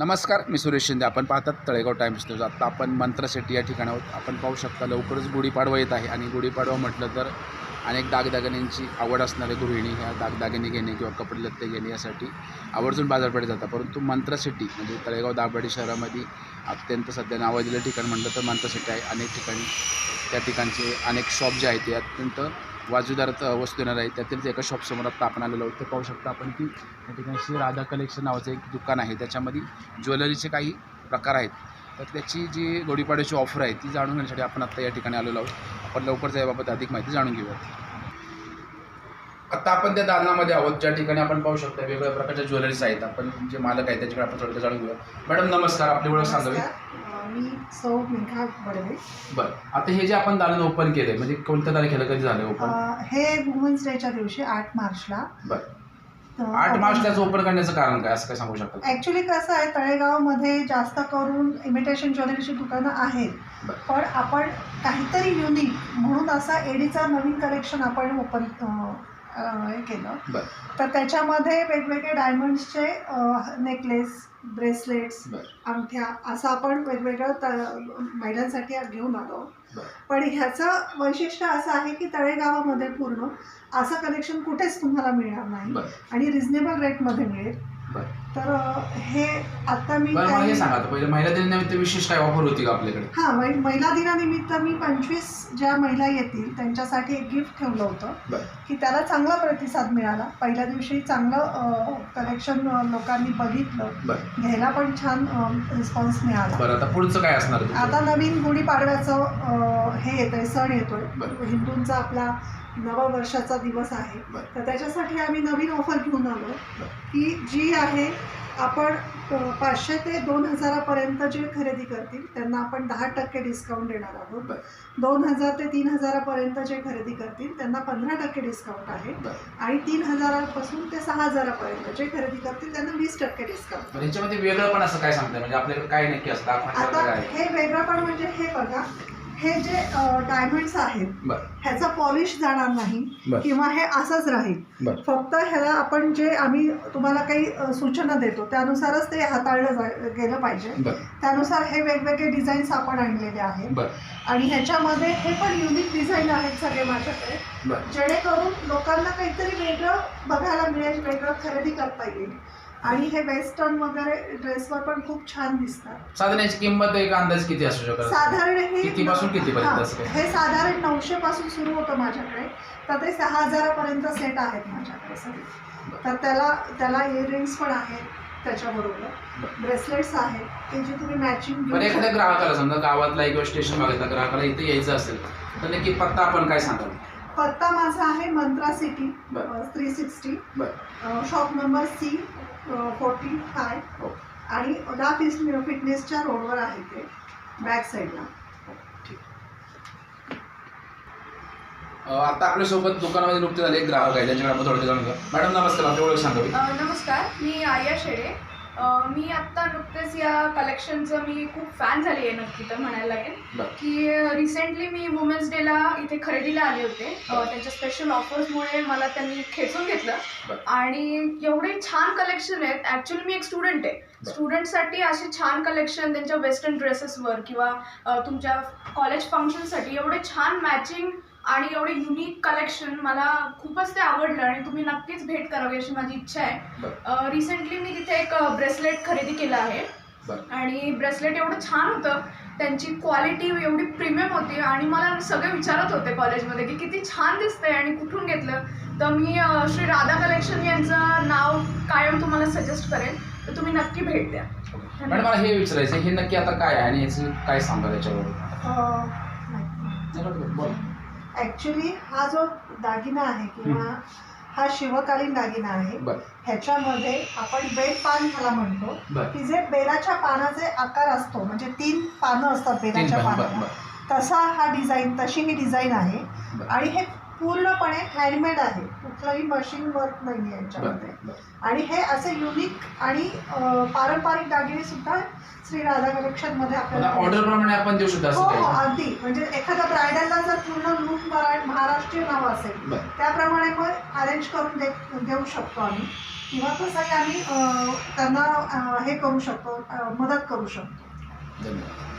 नमस्कार मी सुरेश शिंदे. आपण पाहतात तळेगाव टाइम्स न्यूज. आत्ता आपण मंत्र सिटी या ठिकाणी आहोत. आपण पाहू शकता लवकरच गुढीपाडवा येत आहे. आणि गुढीपाडवा म्हटलं तर अनेक दागदागिन्यांची आवड असणारे गृहिणी ह्या दागदागिने घेणे किंवा कपडे लत्ते घेणे यासाठी आवर्जून बाजारपेठेत जातात. परंतु मंत्र सिटी म्हणजे तळेगाव दाभाडी शहरामध्ये अत्यंत सध्या नावाजलेलं ठिकाण म्हटलं तर मंत्र सिटी आहे. अनेक ठिकाणी त्या ठिकाणचे अनेक शॉप जे आहेत ते अत्यंत वाजूदार वस्तू येणार आहेत त्यातीलच एका शॉपसमोर आता आपण आलेलो आहोत. ते पाहू शकता आपण की त्या ठिकाणी श्री राधा कलेक्शन नावाचं एक दुकान आहे. त्याच्यामध्ये ज्वेलरीचे काही प्रकार आहेत. तर त्याची जी गोडीपाड्याची ऑफर आहे ती जाणून घेण्यासाठी आपण आत्ता या ठिकाणी आलेलो आहोत. आपण लवकरच याबाबत अधिक माहिती जाणून घेऊयात. आत्ता आपण त्या दालनामध्ये आहोत. ज्या ठिकाणी आपण पाहू शकतो वेगवेगळ्या प्रकारच्या ज्वेलरीज आहेत. आपण जे मालक आहेत त्याच्याकडे आपण थोडं जाणून घेऊया मॅडम नमस्कार. आपली ओळख सांगावी. मी सौ मेघा बडवे. बरं. आता हे जे आपण दालन ओपन केलं म्हणजे कोणत्या तारखेला कधी झालं अ, ओपन हे वुमन्स डेच्या दिवशी आठ मार्चला. बरं. आठ मार्चलाच ओपन करण्याचं कारण काय असं काय सांगू शकता ॲक्च्युली कसं आहे तळेगावमध्ये जास्त करून इमिटेशन ज्वेलरीची दुकानं आहेत. बरं. पण आपण काहीतरी युनिक म्हणून असा एडीचं नवीन कलेक्शन आपण ओपन हे केलं. तर त्याच्यामध्ये वेगवेगळे डायमंड्सचे नेकलेस ब्रेसलेट्स बरं. अंगठ्या असं आपण वेगवेगळं त महिलांसाठी घेऊन आलो. पण ह्याचं वैशिष्ट्य असं आहे की तळेगावामध्ये पूर्ण असं कलेक्शन कुठेच तुम्हाला मिळणार नाही. आणि रिझनेबल रेटमध्ये मिळेल. तर हे आता मी बरं मला हे सांगा आता. पहिले महिला दिनानिमित्त विशेष काय ऑफर होती का आपल्याकडे? हां महिला दिनानिमित्त मी पंचवीस ज्या महिला येतील त्यांच्यासाठी एक गिफ्ट ठेवलं होतं. बरं. की त्याला चांगला प्रतिसाद मिळाला. पहिल्या दिवशी चांगलं कलेक्शन लोकांनी बघितलं. बरं. घ्यायला पण छान रिस्पॉन्स मिळाला. बरं आता पुढचं काय असणार तुमचं? आता नवीन गुढीपाडव्याचं अ, हे येतंय सण येतोय. हिंदूंचा आपला नववर्षाचा दिवस आहे. बरं. तर त्याच्यासाठी आम्ही नवीन ऑफर घेऊन आलो. बरं. की जी आहे आपण पाचशे ते दोन हजारापर्यंत जे खरेदी करतील त्यांना आपण दहा टक्के डिस्काउंट देणार आहोत. दोन हजार ते तीन हजारापर्यंत जे खरेदी करतील त्यांना पंधरा टक्के डिस्काउंट आहे. आणि तीन हजारापासून ते सहा हजारापर्यंत जे खरेदी करतील त्यांना वीस टक्के डिस्काउंट पण ह्याच्यामध्ये वेगळं पण असं काय सांगताय? म्हणजे आपल्याकडे काय नक्की असतं? आता? हे वेगळं पण म्हणजे हे बघा हे जे डायमंड्स आहेत ह्याचा पॉलिश जाणार नाही. किंवा हे असंच राहील. फक्त ह्याला आपण जे आम्ही तुम्हाला काही सूचना देतो त्यानुसारच ते हाताळलं गेलं पाहिजे. त्यानुसार हे वेगवेगळे डिझाईन्स आपण आणलेले आहेत. आणि ह्याच्यामध्ये हे पण युनिक डिझाईन आहेत सगळे माझ्याकडे. जेणेकरून लोकांना काहीतरी वेगळं बघायला मिळेल वेगळं खरेदी करता येईल. आणि हे वेस्टर्न वगैरे ड्रेसवर पण खूप छान दिसतात. साधारण याची किंमत एक अंदाज किती असू शकत साधारण हे कितीपासून कितीपर्यंत हां, असं काय? हे साधारण नऊशे पासून सुरू होतं माझ्याकडे. तर ते सहा हजारापर्यंत सेट आहेत माझ्याकडे सगळे. तर त्याला त्याला इयरिंग्स पण आहेत त्याच्याबरोबर. ब्रेसलेट्स आहेत. जे तुम्ही मॅचिंग बरं एखाद्या ग्राहकाला समजा गावातला किंवा स्टेशन भागातला ग्राहकाला इथे यायचं असेल तर नक्की पत्ता आपण काय सांगाल? पत्ता माझा आहे मंत्रा सिटी बरं. थ्री सिक्स्टी बरं. Shop number C forty five. हो आणि ला फिस फिटनेसच्या रोडवर आहे ते बॅक साईडला आता आपल्यासोबत दुकानामध्ये नुकते झाले एक ग्राहक आहे त्यांच्याकडे आपण थोडं जाणून मॅडम नमस्कार आपली ओळख सांगावी नमस्कार मी आर्या शेडे. अ, मी आत्ता नुकतेच या कलेक्शनचं मी खूप फॅन झाली आहे नक्की तर म्हणायला लागेल. की रिसेंटली मी वुमेन्स डेला इथे खरेदीला आले होते. त्यांच्या स्पेशल ऑफर्समुळे मला त्यांनी खेचून घेतलं. आणि एवढे छान कलेक्शन आहेत. ॲक्च्युली मी एक स्टुडंट आहे. स्टुडंटसाठी असे छान कलेक्शन त्यांच्या वेस्टर्न ड्रेसेसवर किंवा तुमच्या कॉलेज फंक्शनसाठी एवढे छान मॅचिंग आणि एवढे युनिक कलेक्शन मला खूपच ते आवडलं आणि तुम्ही नक्कीच भेट करावी अशी माझी इच्छा आहे. रिसेंटली मी तिथे एक ब्रेसलेट खरेदी केलं आहे. आणि ब्रेसलेट एवढं छान होतं. त्यांची क्वालिटी एवढी प्रीमियम होती आणि मला सगळे विचारत होते कॉलेजमध्ये की किती छान दिसतंय आणि कुठून घेतलं. तर मी श्री राधा कलेक्शन यांचं नाव कायम तुम्हाला सजेस्ट करेन. तर तुम्ही नक्की भेट द्या. मॅडम मला हे विचारायचं हे नक्की आता काय आहे आणि याचं काय सांगा त्याच्यावर बोला. ॲक्च्युली हा जो दागिना आहे किंवा हा शिवकालीन दागिना आहे बरं. ह्याच्यामध्ये आपण बेल पान ह्याला म्हणतो. बरं. की जे बेलाच्या पानाचे आकार असतो म्हणजे तीन पानं असतात तीन बेलाच्या बरं पानाला. बरं. तसा हा डिझाईन तशी ही डिझाईन आहे. बरं. आणि हे पूर्णपणे हँडमेड आहे. कुठलंही मशीन वर्क नाही आहे याच्यामध्ये आणि हे असे युनिक आणि पारंपरिक दागिने सुद्धा श्री राधा कलेक्शनमध्ये आता आपल्याला ऑर्डर प्रमाणे आपण देऊ शकतो हो हो अगदी. म्हणजे एखाद्या ब्रायडलला जर पूर्ण लुक महाराष्ट्रीय नाव असेल त्याप्रमाणे मग अरेंज करून दे देऊ शकतो आम्ही. किंवा तसंही आम्ही त्यांना हे करू शकतो मदत करू शकतो. धन्यवाद.